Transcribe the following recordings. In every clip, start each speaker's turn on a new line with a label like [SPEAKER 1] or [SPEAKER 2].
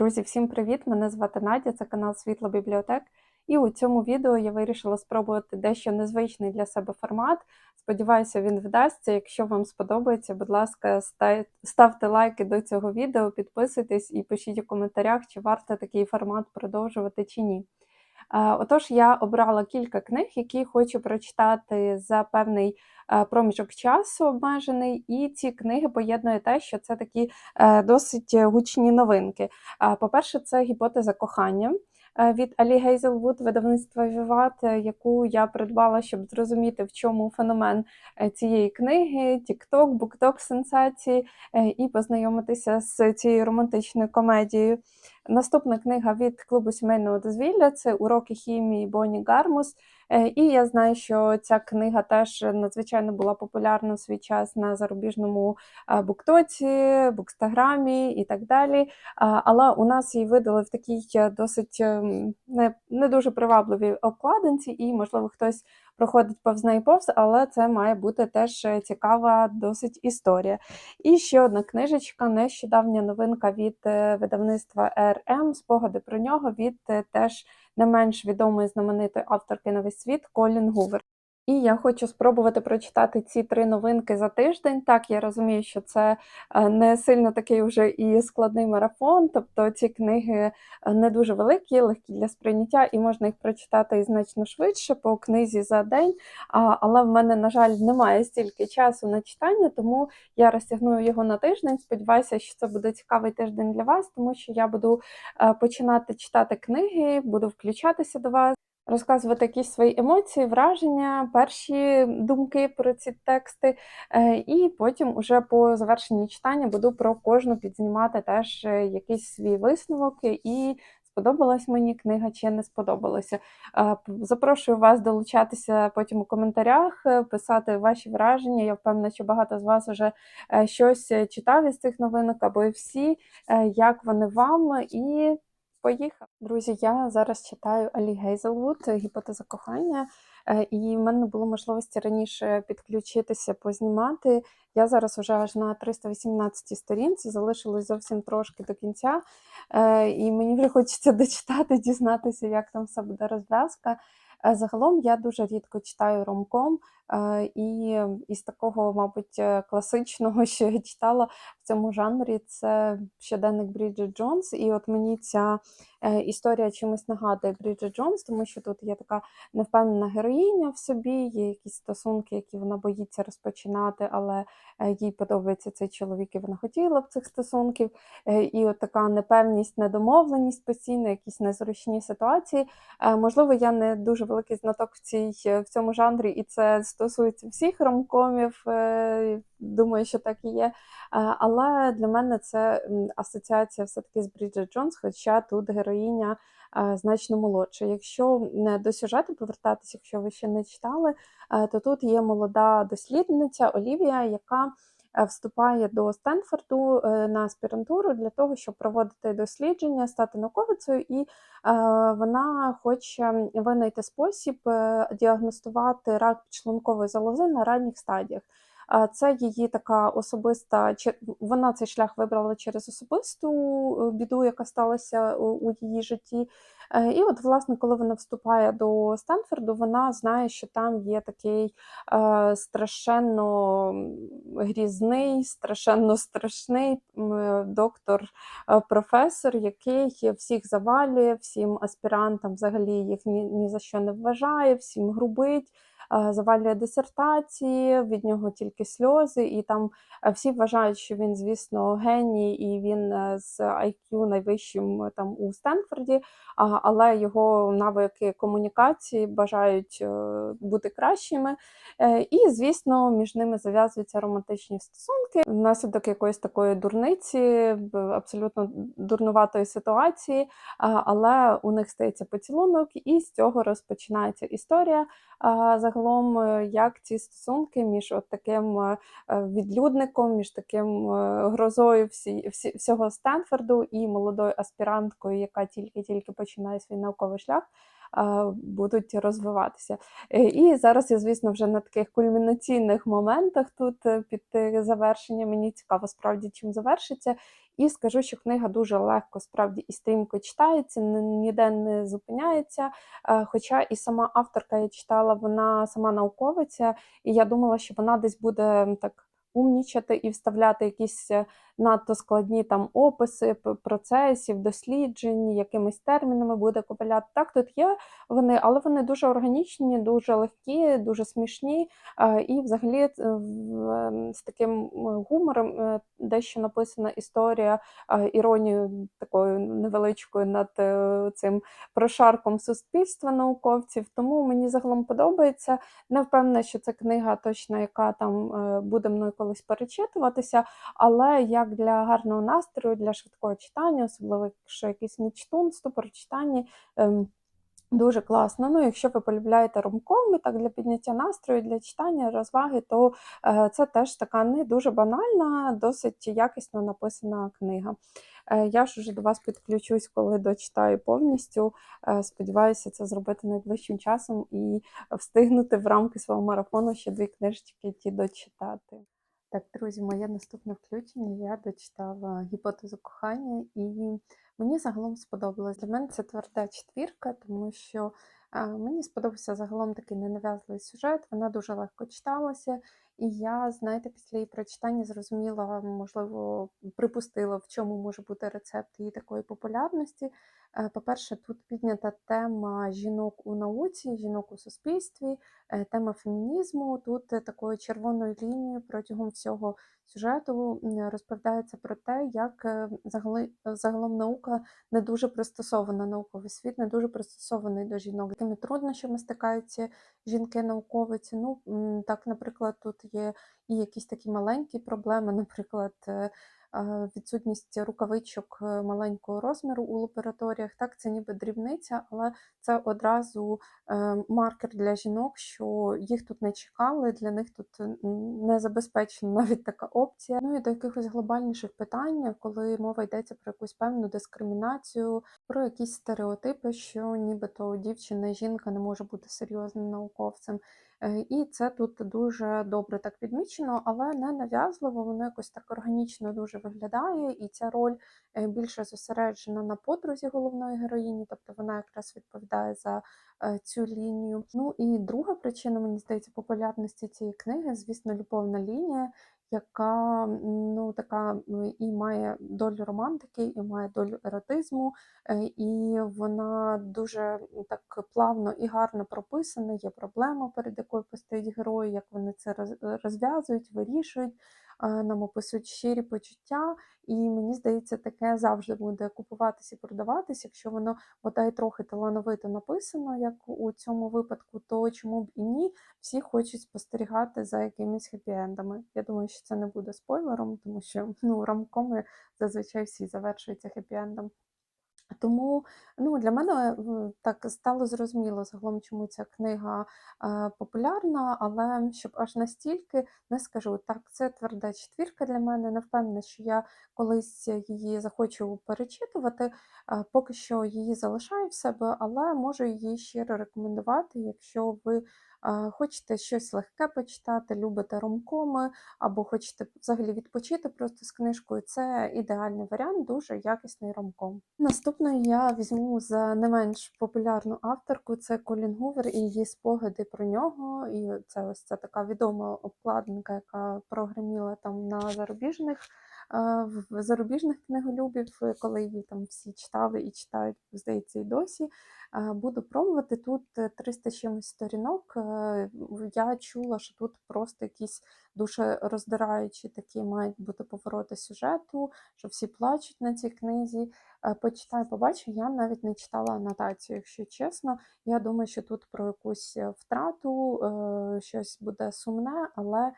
[SPEAKER 1] Друзі, всім привіт! Мене звати Надя, це канал Світло Бібліотек. І у цьому відео я вирішила спробувати дещо незвичний для себе формат. Сподіваюся, він вдасться. Якщо вам сподобається, будь ласка, ставте лайки до цього відео, підписуйтесь і пишіть у коментарях, чи варто такий формат продовжувати чи ні. Отож, я обрала кілька книг, які хочу прочитати за певний е, проміжок часу обмежений, і ці книги поєднує те, що це такі е, досить гучні новинки. По-перше, це гіпотеза кохання від Алі Гейзелвуд, видавництва Віват, яку я придбала, щоб зрозуміти, в чому феномен е, цієї книги, TikTok, BookTok сенсації, і познайомитися з цією романтичною комедією. Наступна книга від клубу сімейного дозвілля це Уроки хімії Бонні Гармус. Е, І я знаю, що ця книга теж надзвичайно була популярна в свій час на зарубіжному е, буктоці, букстаграмі і так далі. Але у нас її видали в такій е, досить ем, не, не дуже привабливій обкладинці, і, можливо, хтось проходить повз неї повз, але це має бути теж е, цікава досить історія. І ще одна книжечка, нещодавня новинка від е, видавництва РМ, спогади про нього від е, теж не менш відомої знаменитої авторки на весь світ Колін Гувер. І я хочу спробувати прочитати ці три новинки за тиждень. Так, я розумію, що це е, не сильно такий вже і складний марафон, тобто ці книги е, не дуже великі, легкі для сприйняття, і можна їх прочитати і значно швидше по книзі за день. Але в мене, на жаль, немає стільки часу на читання, тому я розтягную його на тиждень. Сподіваюся, що це буде цікавий тиждень для вас, тому що я буду е, починати читати книги, буду включатися до вас. Розказувати якісь свої емоції, враження, перші думки про ці тексти, Е, і потім, уже по завершенні читання, буду про кожну підзнімати теж е, якийсь свій висновок і сподобалась мені книга чи не сподобалася. Е, Запрошую вас долучатися потім у коментарях, писати ваші враження. Я впевнена, що багато з вас вже щось читав із цих новинок або і всі, як вони вам і. Поїхав. Друзі, я зараз читаю Алі Гейзелвуд Гіпотеза кохання, Е, і в мене не було можливості раніше підключитися, познімати. Я зараз уже аж на 318 сторінці, залишилось зовсім трошки до кінця, Е, і мені вже хочеться дочитати, дізнатися, як там все буде розв'язка. Е, Загалом я дуже рідко читаю ромком, і із такого, мабуть, е, класичного, що я читала в цьому жанрі, це щоденник Бріджит Джонс. І от мені ця е, історія чимось нагадує Бріджит Джонс, тому що тут є така невпевнена героїня в собі, є якісь стосунки, які вона боїться розпочинати, але е, їй подобається цей чоловік, і вона хотіла б цих стосунків. Е, І от така непевність, недомовленість постійно, якісь незручні ситуації. Е, Можливо, я не дуже великий знаток в цій в цьому жанрі, і це стосується всіх ромкомів. е, Думаю, що так і є. Е, Але для мене це асоціація все-таки з Бріджит Джонс, хоча тут героїня е, значно молодша. Якщо до сюжету повертатися, якщо ви ще не читали, то тут є молода дослідниця Олівія, яка вступає до Стенфорду е, на аспірантуру для того, щоб проводити дослідження, стати науковицею, і е, вона хоче винайти спосіб е, діагностувати рак підшлункової залози на ранніх стадіях. Це її така особиста, вона цей шлях вибрала через особисту е, біду, яка сталася у її житті. Е, І от, власне, коли вона вступає до Стенфорду, вона знає, що там є такий е, страшенно грізний, страшенно страшний е, доктор, е, професор, який всіх завалює, всім аспірантам взагалі їх ні, ні за що не вважає, всім грубить. Завалює дисертації, від нього тільки сльози, і там е, всі вважають, що він, звісно, геній, і він е, з IQ найвищим е, там у Стенфорді, але його навики комунікації бажають бути кращими. І, звісно, між ними зав'язуються романтичні стосунки внаслідок якоїсь такої дурниці, абсолютно дурнуватої ситуації, але у них стається поцілунок, і з цього розпочинається історія. Загалом, е, як ці стосунки між от таким е, е, відлюдником, між таким грозою всі, всі, всього Стенфорду і молодою аспіранткою, яка тільки-тільки починає свій науковий шлях. Будуть розвиватися. Е, І зараз я, звісно, вже на таких кульмінаційних моментах тут е, під е, завершення. Мені цікаво справді, чим завершиться. І скажу, що книга дуже легко справді і стрімко читається, ніде не зупиняється. Хоча і сама авторка я читала, вона сама науковиця, і я думала, що вона десь буде так умнічати і вставляти якісь е, надто складні там описи процесів, досліджень, якимись термінами буде коваляти. Так, тут є вони, але вони дуже органічні, дуже легкі, дуже смішні. е, І взагалі е, ем, з таким гумором дещо написана історія іронією такою невеличкою над цим прошарком суспільства науковців. Тому мені загалом подобається. Не впевнена, що це книга точно, яка там буде мною колись перечитуватися, але як для гарного настрою, для швидкого читання, особливо якщо якийсь нечтунство, прочитання. ем, Дуже класно. Ну, якщо ви полюбляєте ромкоми, так для підняття настрою, для читання, розваги, то е, це теж така не дуже банальна, досить якісно написана книга. Е, я ж уже до вас підключусь, коли дочитаю повністю. Е, сподіваюся, це зробити найближчим часом і встигнути в рамки свого марафону ще дві книжечки ті дочитати. Так, друзі, моє наступне включення. Я дочитала гіпотезу кохання, і мені загалом сподобалось. Для мене це тверда четвірка, тому що мені сподобався загалом такий ненав'язливий сюжет. Вона дуже легко читалася, і я, знаєте, після її прочитання зрозуміла, можливо, припустила, в чому може бути рецепт її такої популярності. Е, По-перше, тут піднята тема жінок у науці, жінок у суспільстві, е, тема фемінізму. Тут е, такою червоною лінією протягом всього сюжету розповідається про те, як загалом наука не дуже пристосована, науковий світ не дуже пристосований до жінок. Якими труднощами стикаються жінки-науковиці. Ну, так, наприклад, тут є і якісь такі маленькі проблеми, наприклад, е, відсутність рукавичок е, маленького розміру у лабораторіях. Так, це ніби дрібниця, але це одразу е, маркер для жінок, що їх тут не чекали, для них тут не забезпечена навіть така опція. Ну і до якихось глобальніших питань, коли мова йдеться про якусь певну дискримінацію, про якісь стереотипи, що нібито дівчина, жінка не може бути серйозним науковцем. Е, І це тут дуже добре так відмічено, але не нав'язливо, воно якось так органічно дуже виглядає, і ця роль е, більше зосереджена на подрузі головної героїні, тобто вона якраз відповідає за е, цю лінію. Ну і друга причина, мені здається, популярності цієї книги, звісно, любовна лінія. Яка ну така і має долю романтики, і має долю еротизму, е, і вона дуже так плавно і гарно прописана. Є проблема, перед якою постають герої, як вони це розв'язують, вирішують, нам описують щирі почуття. І мені здається, таке завжди буде купуватися і продаватися. Якщо воно бодай трохи талановито написано, як у цьому випадку, то чому б і ні? Всі хочуть спостерігати за якимись хеппі-ендами. Я думаю, що це не буде спойлером, тому що ну, рамкоми зазвичай всі завершуються хеппі-ендом. Тому ну, для мене так стало зрозуміло загалом, чому ця книга е, популярна, але щоб аж настільки не скажу. Так, це тверда четвірка для мене. Не впевнена, що я колись її захочу перечитувати. Е, Поки що її залишаю в себе, але можу її щиро рекомендувати, якщо ви хочете щось легке почитати, любите ромкоми, або хочете взагалі відпочити просто з книжкою. Це ідеальний варіант, дуже якісний ромком. Наступною я візьму за не менш популярну авторку. Це Колін Гувер і її спогади про нього. І це ось ця така відома обкладинка, яка прогреміла там на зарубіжних. Е, В зарубіжних книголюбів, е, коли її там всі читали і читають, здається, і досі. Е, Буду пробувати тут е, 300 з чимось сторінок. Е, Я чула, що тут просто якісь дуже роздираючі такі мають бути повороти сюжету, що всі плачуть на цій книзі. Е, Почитай, побачу, я навіть не читала анотацію, якщо чесно. Я думаю, що тут про якусь е, втрату е, щось буде сумне, але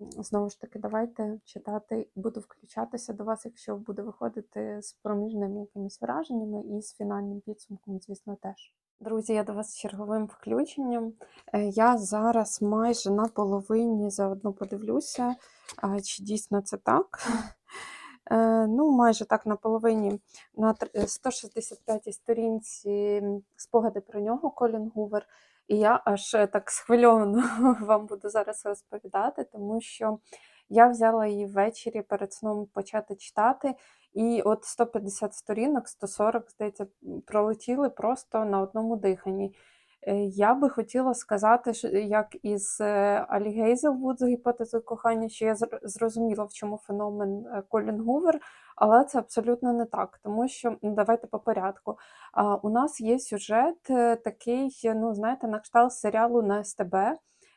[SPEAKER 1] знову ж таки, давайте читати. Буду включатися до вас, якщо буде виходити з проміжними якимись враженнями і з фінальним підсумком, звісно, теж. Друзі, я до вас з черговим включенням. Е, Я зараз майже на половині заодно подивлюся, чи дійсно це так. Е, ну, майже так на половині, на тр- 165 сторінці спогади про нього Колін Гувер. І я аж е, так схвильовано вам буду зараз розповідати, тому що я взяла її ввечері перед сном почати читати, і от 150 сторінок, 140, здається, пролетіли просто на одному диханні. Е, Я би хотіла сказати, що як із е, Алі Гейзелвуд з гіпотезою кохання, що я зр- зрозуміла, в чому феномен е, Колін Гувер, але це абсолютно не так, тому що давайте по порядку. У нас є сюжет е, такий, ну знаєте, на кшталт серіалу на СТБ.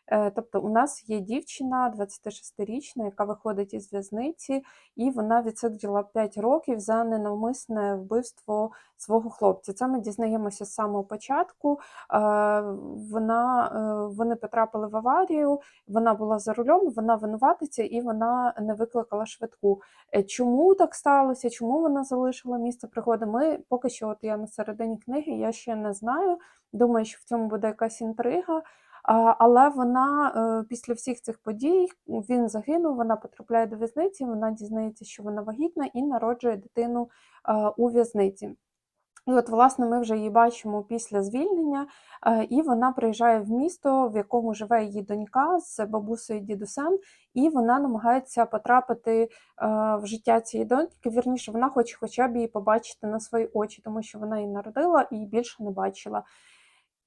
[SPEAKER 1] Е, Тобто, у нас є дівчина 26-річна, яка виходить із в'язниці, і вона відсиділа 5 років за ненавмисне вбивство свого хлопця. Це ми дізнаємося з самого початку. Е, Вона, е, вони потрапили в аварію, вона була за рулем, вона винуватиця, і вона не викликала швидку. Чому так сталося? Чому вона залишила місце пригоди? Ми поки що, от я на середині книги, я ще не знаю. Думаю, що в цьому буде якась інтрига. Але вона е, після всіх цих подій він загинув, вона потрапляє до в'язниці, вона дізнається, що вона вагітна, і народжує дитину е, у в'язниці. І от, власне, ми вже її бачимо після звільнення, е, і вона приїжджає в місто, в якому живе її донька з бабусею і дідусем, і вона намагається потрапити в життя цієї доньки. Вірніше, вона хоче хоча б її побачити на свої очі, тому що вона її народила і більше не бачила.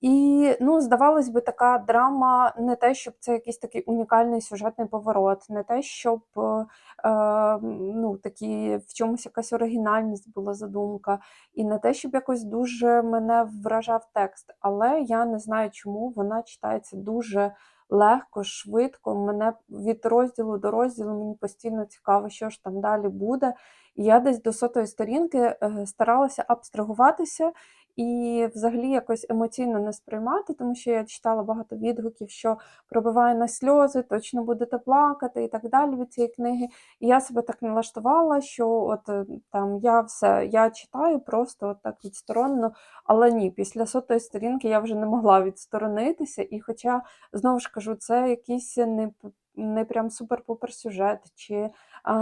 [SPEAKER 1] І ну, здавалось би, така драма не те, щоб це якийсь такий унікальний сюжетний поворот, не те, щоб е, е, ну, такі, в чомусь якась оригінальність була задумка, і не те, щоб якось дуже мене вражав текст. Але я не знаю, чому вона читається дуже легко, швидко. Мене від розділу до розділу мені постійно цікаво, що ж там далі буде. І я десь до сотої сторінки е, старалася абстрагуватися і взагалі якось емоційно не сприймати, тому що я читала багато відгуків, що пробиває на сльози, точно будете плакати і так далі від цієї книги. І я себе так налаштувала, що от е, там я все я читаю просто от так відсторонено, але ні, після сотої сторінки я вже не могла відсторонитися. І хоча, знову ж кажу, це якийсь не не прям супер-пупер сюжет, чи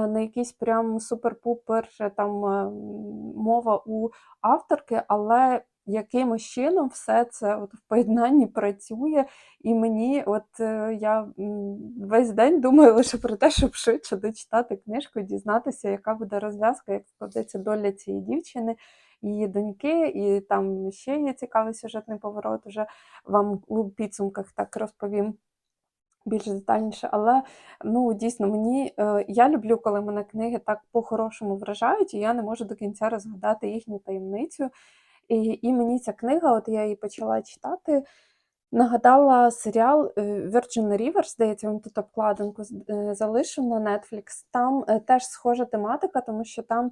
[SPEAKER 1] не якийсь прям супер-пупер е, там е, мова у авторки, але якимось чином все це от в поєднанні працює, і мені, от е, я весь день думаю лише про те, щоб швидше дочитати книжку, дізнатися, яка буде розв'язка, як складеться доля цієї дівчини, її доньки, і там ще є цікавий сюжетний поворот. Уже вам у підсумках так розповім більш детальніше, але ну дійсно мені е, я люблю, коли мене книги так по-хорошому вражають, і я не можу до кінця розгадати їхню таємницю. І, і мені ця книга, от я її почала читати, нагадала серіал е, Virgin River, здається, він тут обкладинку е, залишив на Netflix. Там теж схожа тематика, тому що там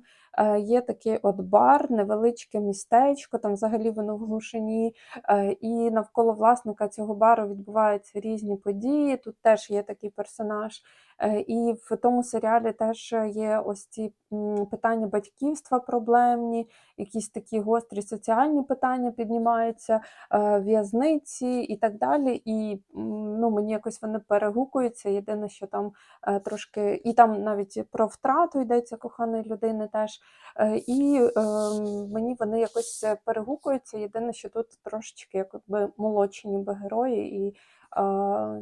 [SPEAKER 1] є такий от бар, невеличке містечко, там взагалі воно в глушині, Е, і навколо власника цього бару відбуваються різні події. Тут теж є такий персонаж. Е, І в тому серіалі теж є ось ці питання батьківства проблемні, якісь такі гострі соціальні питання піднімаються, е, в'язниці і так далі. І ну, мені якось вони перегукуються. Єдине, що там е, трошки, і там навіть про втрату йдеться коханої людини теж. Е, І е, мені вони якось перегукуються. Єдине, що тут трошечки якби молодші ніби герої, і е,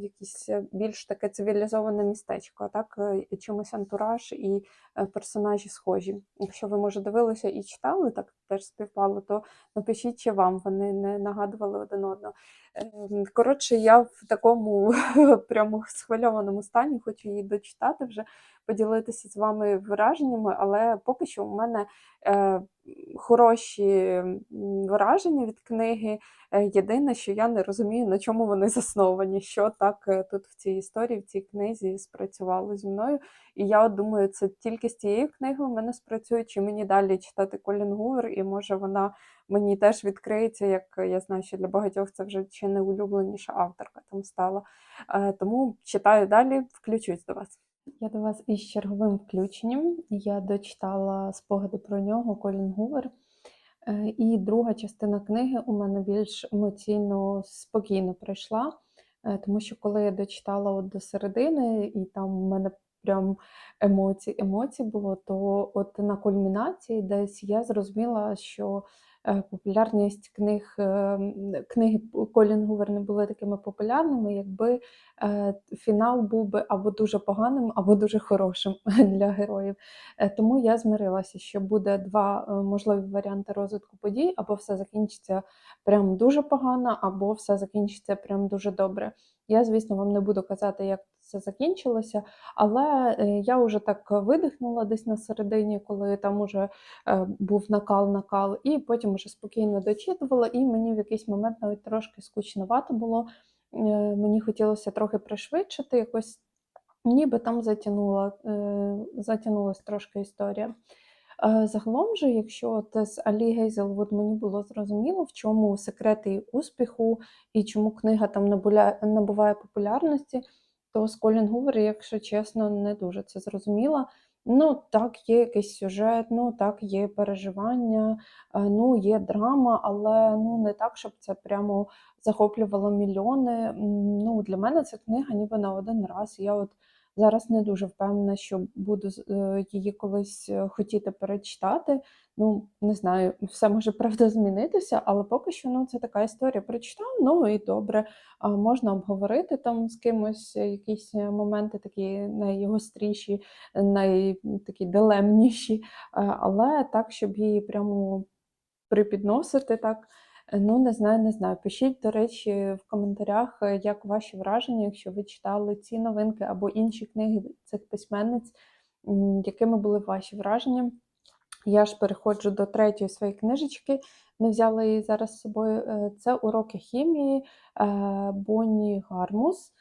[SPEAKER 1] якісь більш таке цивілізоване містечко. Так е, чимось антураж і е, персонажі схожі. Якщо ви, може, дивилися і читали, так теж співпало, то напишіть, чи вам вони не нагадували один одного. Ем, Коротше, я в такому прямо схвильованому стані, хочу її дочитати вже, поділитися з вами враженнями, але поки що у мене е, хороші враження від книги. Е, Єдине, що я не розумію, на чому вони засновані, що так е, тут в цій історії, в цій книзі спрацювало зі мною. І я думаю, це тільки з цією книгою в мене спрацює, чи мені далі читати Колін Гувер, і може вона мені теж відкриється, як я знаю, що для багатьох це вже чи не улюбленіша авторка там стала. Е, Тому читаю далі, включусь до вас. Я до вас із черговим включенням. Я дочитала спогади про нього Колін Гувер. Е, І друга частина книги у мене більш емоційно спокійно пройшла, е, тому що коли я дочитала от до середини, і там у мене прям емоцій, емоцій було, то от на кульмінації десь я зрозуміла, що популярність книг, е, книги Колін Гувер не були такими популярними, якби е, фінал був би або дуже поганим, або дуже хорошим для героїв. Е, Тому я змирилася, що буде два е, можливі варіанти розвитку подій, або все закінчиться прям дуже погано, або все закінчиться прям дуже добре. Я, звісно, вам не буду казати, як це закінчилося, але е, я вже так видихнула десь на середині, коли там уже е, був накал-накал, і потім уже спокійно дочитувала, і мені в якийсь момент навіть трошки скучновато було. Е, Мені хотілося трохи пришвидшити, якось ніби там затягнула, е, трошки історія. Загалом же, якщо от з Алі Гейзелвуд мені було зрозуміло, в чому секрет її успіху і чому книга там набуває популярності, то з Колін Гувер, якщо чесно, не дуже це зрозуміла. Ну, так, є якийсь сюжет, ну так, є переживання, е, ну є драма, але ну не так, щоб це прямо захоплювало мільйони. Ну, для мене ця книга ніби на один раз. Я от зараз не дуже впевнена, що буду е, її колись е, хотіти перечитати. Ну, не знаю, все може правда змінитися, але поки що ну, це така історія. Прочитав, ну і добре. Можна обговорити там з кимось е, якісь моменти такі найгостріші, найтакі дилемніші, але так, щоб її прямо припідносити так. Ну, не знаю, не знаю. Пишіть, до речі, в коментарях, е, як ваші враження, якщо ви читали ці новинки або інші книги цих письменниць, якими були ваші враження. Я ж переходжу до третьої своєї книжечки, не взяла її зараз з собою. Е, Це уроки хімії е, Бонні Гармус.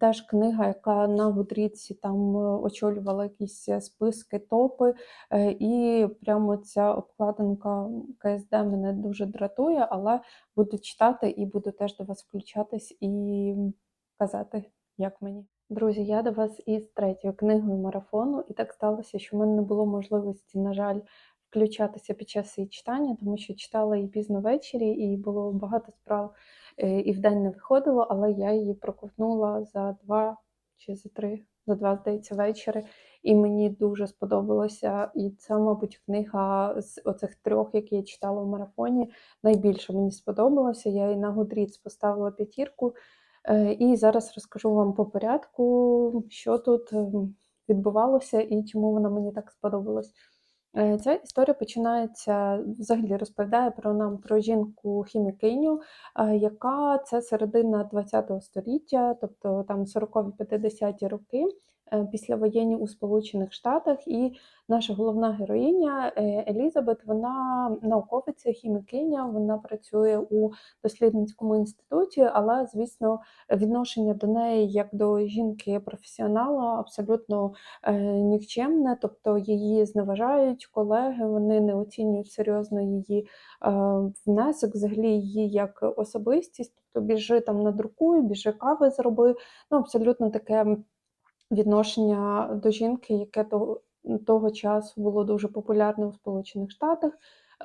[SPEAKER 1] Теж книга, яка на Гудріці там е, очолювала якісь е, списки, топи. Е, І прямо ця обкладинка КСД мене дуже дратує, але буду читати і буду теж до вас включатись і казати, як мені. Друзі, я до вас із третьою книгою марафону, і так сталося, що в мене не було можливості, на жаль, включатися під час її читання, тому що читала її пізно ввечері, і було багато справ, е, і вдень не виходило, але я її проковтнула за два чи за три, за два, здається, вечори. І мені дуже сподобалося. І це, мабуть, книга з оцих трьох, які я читала в марафоні, найбільше мені сподобалося. Я її на Goodreads поставила п'ятірку. Е, І зараз розкажу вам по порядку, що тут ем, відбувалося і чому вона мені так сподобалась. Е, Ця історія починається, взагалі розповідає про нам про жінку хімікиню, е, яка це середина ХХ століття, тобто там 40-50-ті роки. Е, Післявоєнні у Сполучених Штатах, і наша головна героїня е, Елізабет, вона науковиця, хімікиня, вона працює у дослідницькому інституті, але, звісно, відношення до неї як до жінки-професіонала абсолютно е, нікчемне, тобто її зневажають колеги, вони не оцінюють серйозно її внесок, взагалі її як особистість, тобто біжи там надрукуй, біжи кави зроби. Ну, абсолютно таке відношення до жінки, яке того, того часу було дуже популярне у Сполучених Штатах.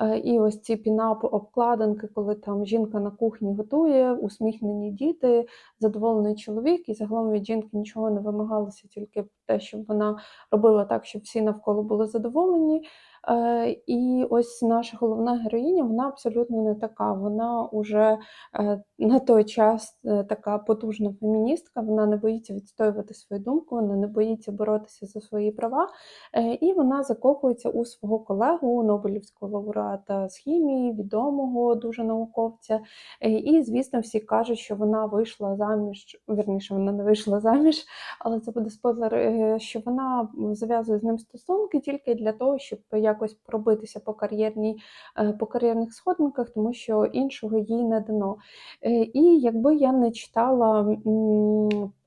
[SPEAKER 1] Е, І ось ці пінап обкладинки, коли там жінка на кухні готує, усміхнені діти, задоволений чоловік, і загалом від жінки нічого не вимагалося, тільки те, щоб вона робила так, щоб всі навколо були задоволені. Е, І ось наша головна героїня, вона абсолютно не така. Вона уже е, на той час е, така потужна феміністка, вона не боїться відстоювати свою думку, вона не боїться боротися за свої права. Е, І вона закохується у свого колегу, Нобелівського лауреата з хімії, відомого дуже науковця. Е, І, звісно, всі кажуть, що вона вийшла заміж, вірніше, вона не вийшла заміж, але це буде спойлер, що вона зав'язує з ним стосунки тільки для того, щоб якось пробитися по кар'єрній, по кар'єрних сходинках, тому що іншого їй не дано. Е, І якби я не читала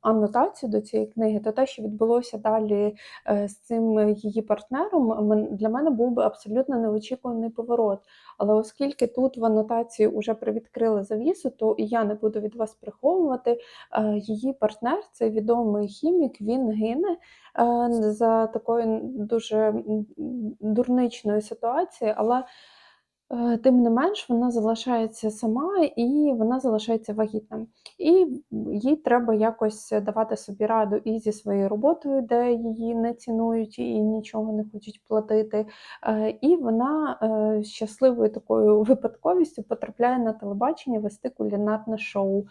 [SPEAKER 1] анотацію до цієї книги, то те, що відбулося далі е, з цим її партнером, для мене був би абсолютно неочікуваний поворот. Але оскільки тут в анотації вже привідкрили завісу, то і я не буду від вас приховувати. Е, Її партнер, цей відомий хімік, він гине за такою дуже м, дурничної ситуації, але Тим не менш, вона залишається сама і вона залишається вагітна. І їй треба якось давати собі раду і зі своєю роботою, де її не цінують і нічого не хочуть платити. Е, І вона е, щасливою такою випадковістю потрапляє на телебачення вести кулінарне шоу.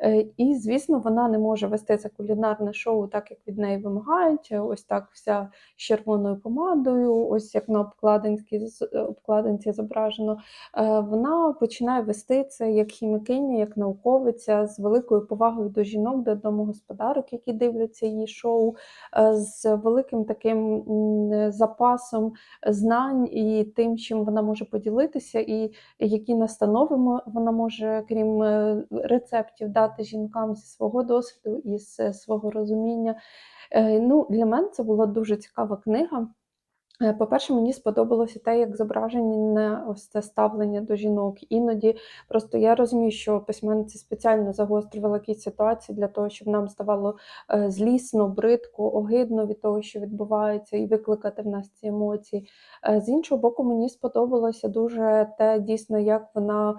[SPEAKER 1] Е, І, звісно, вона не може вести це кулінарне шоу так, як від неї вимагають. Ось так вся з червоною помадою, ось як на обкладинці, обкладинці зображено. Е, Вона починає вести це як хімікиня, як науковиця з великою повагою до жінок, до домогосподарок, які дивляться її шоу, е, з великим таким запасом знань і тим, чим вона може поділитися, і які настанови вона може, крім е, рецептів, дати жінкам зі свого досвіду і з свого розуміння. Е, Ну, для мене це була дуже цікава книга. Е, По-перше, мені сподобалося те, як зображене ось це ставлення до жінок. Іноді просто я розумію, що письменниці спеціально загострювали якісь ситуації для того, щоб нам ставало е, злісно, бридко, огидно від того, що відбувається, і викликати в нас ці емоції. Е, З іншого боку, мені сподобалося дуже те, дійсно, як вона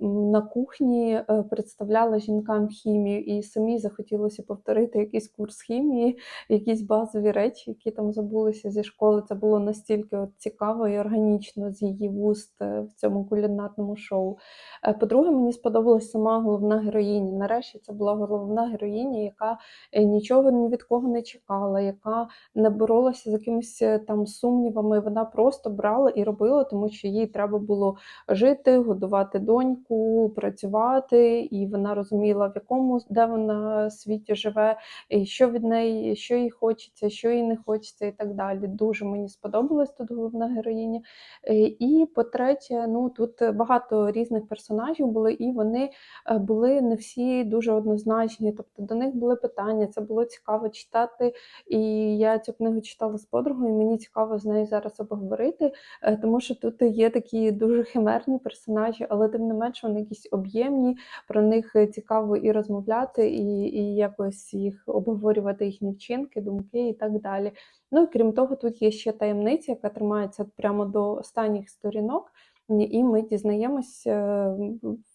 [SPEAKER 1] на кухні представляла жінкам хімію, і самі захотілося повторити якийсь курс хімії, якісь базові речі, які там забулися зі школи. Це було настільки от цікаво і органічно з її вуст е, в цьому кулінарному шоу. Е, По-друге, мені сподобалась сама головна героїня. Нарешті це була головна героїня, яка е, нічого ні від кого не чекала, яка не боролася з якимись там сумнівами. Вона просто брала і робила, тому що їй треба було жити, годувати доньку, працювати, і вона розуміла, в якому де вона світі живе, і що від неї, що їй хочеться, що їй не хочеться, і так далі. Дуже мені сподобалась тут головна героїня. Е, І по-третє, ну тут багато різних персонажів були, і вони е, були не всі дуже однозначні. Тобто до них були питання. Це було цікаво читати. І я цю книгу читала з подругою, і мені цікаво з нею зараз обговорити, е, тому що тут є такі дуже химерні персонажі, але тим не менш вони якісь об'ємні, про них цікаво і розмовляти, і, і якось їх обговорювати, їхні вчинки, думки і так далі. Ну і крім того, тут є ще таємниця, яка тримається прямо до останніх сторінок. І ми дізнаємось е,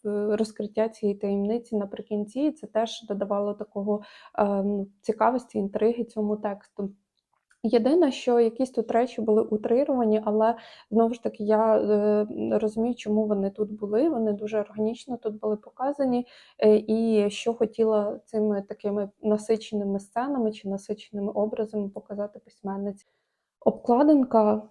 [SPEAKER 1] розкриття цієї таємниці наприкінці, і це теж додавало такого е, ну, цікавості, інтриги цьому тексту. Єдине, що якісь тут речі були утрировані, але знову ж таки я е, розумію, чому вони тут були. Вони дуже органічно тут були показані, е, і що хотіла цими такими насиченими сценами чи насиченими образами показати письменниця. Обкладинка,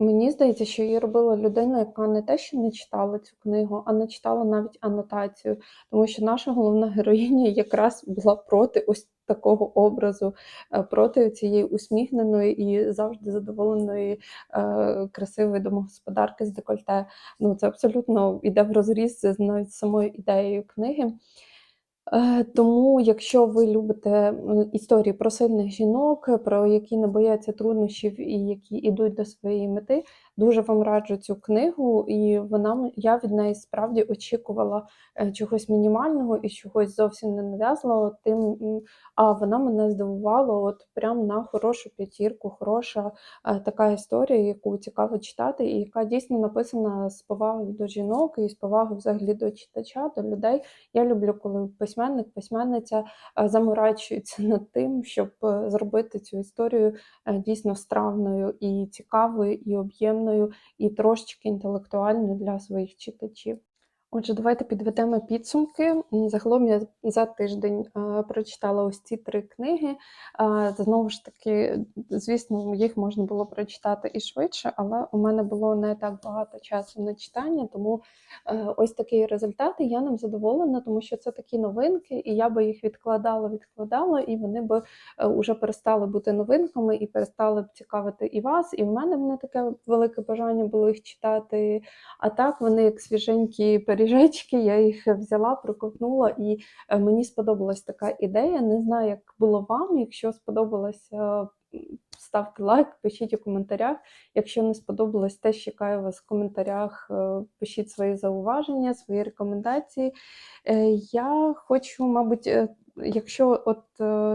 [SPEAKER 1] мені здається, що її робила людина, яка не те, що не читала цю книгу, а не читала навіть анотацію, тому що наша головна героїня якраз була проти ось такого образу, е, проти цієї усміхненої і завжди задоволеної е, красивої домогосподарки з декольте. Ну, це абсолютно йде в розріз з навіть самою ідеєю книги. Е, Тому, якщо ви любите історії про сильних жінок, про які не бояться труднощів і які йдуть до своєї мети, дуже вам раджу цю книгу, і вона я від неї справді очікувала е, чогось мінімального і чогось зовсім не нав'язливого. Тим а вона мене здивувала, от прям на хорошу п'ятірку, хороша е, така історія, яку цікаво читати, і яка дійсно написана з повагою до жінок і з повагою взагалі до читача, до людей. Я люблю, коли письменник, письменниця заморачуються заморачується над тим, щоб е, зробити цю історію е, дійсно стравною і цікавою, і об'ємною, і трошечки інтелектуальною для своїх читачів. Отже, давайте підведемо підсумки. Загалом я за тиждень е, прочитала ось ці три книги. Е, Знову ж таки, звісно, їх можна було прочитати і швидше, але у мене було не так багато часу на читання, тому е, ось такий результат. І я ним задоволена, тому що це такі новинки, і я би їх відкладала, відкладала, і вони би вже перестали бути новинками і перестали б цікавити і вас, і в мене б не таке велике бажання було їх читати. А так вони як свіженькі пиріжечки, я їх взяла, проковтнула, і е, мені сподобалась така ідея. Не знаю, як було вам. Якщо сподобалося, ставте лайк, пишіть у коментарях. Якщо не сподобалось, теж чекаю вас в коментарях. е, Пишіть свої зауваження, свої рекомендації. Е, Я хочу, мабуть, якщо от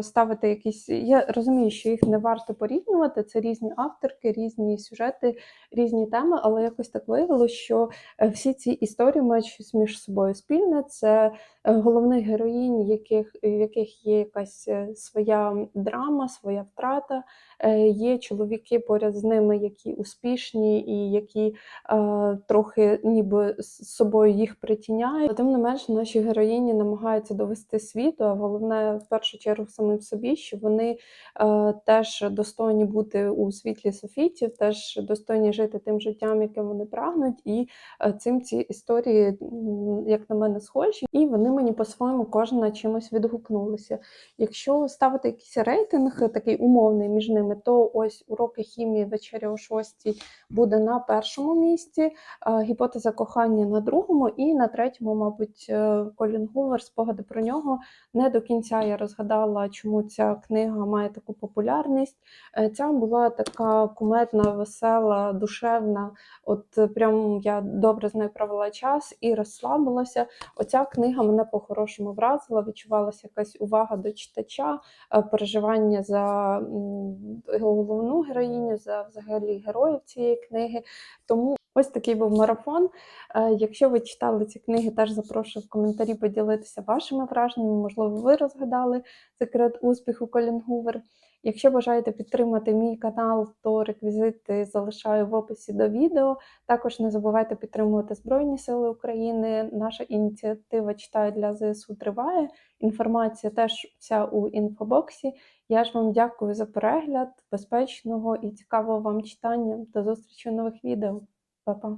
[SPEAKER 1] ставити якісь. Я розумію, що їх не варто порівнювати. Це різні авторки, різні сюжети, різні теми, але якось так виявилося, що е, всі ці історії мають щось між собою спільне. Це е, головних героїнь, яких, в яких є якась е, своя драма, своя втрата. Е, Є чоловіки поряд з ними, які успішні і які е, трохи ніби з собою їх притіняють. Тим не менш, наші героїні намагаються довести світу, а головне в першу чергу самим собі, що вони е, теж достойні бути у світлі софітів, теж достойні жити тим життям, яким вони прагнуть, і е, цим ці історії, як на мене, схожі, і вони мені по-своєму кожна чимось відгукнулися. Якщо ставити якийсь рейтинг, такий умовний між ними, то ось уроки хімії вечеря о шостій буде на першому місці, е, гіпотеза кохання на другому, і на третьому, мабуть, е, Колін Гувер, спогади про нього. Не до кінця я розгадала, чому ця книга має таку популярність. Е, Ця була така кумедна, весела, душевна. От е, прям я добре з нею провела час і розслабилася. Оця книга мене по-хорошому вразила. Відчувалася якась увага до читача, е, переживання за головну героїню, за взагалі героїв цієї книги. Тому ось такий був марафон. Е, Якщо ви читали ці книги, теж запрошую в коментарі поділитися вашими враженнями. Можливо, ви розгадали секрет успіху Колін Гувер. Якщо бажаєте підтримати мій канал, то реквізити залишаю в описі до відео. Також не забувайте підтримувати Збройні Сили України. Наша ініціатива «Читаю для ЗСУ триває. Інформація теж вся у інфобоксі. Я ж вам дякую за перегляд, безпечного і цікавого вам читання. До зустрічі у нових відео. Па-па!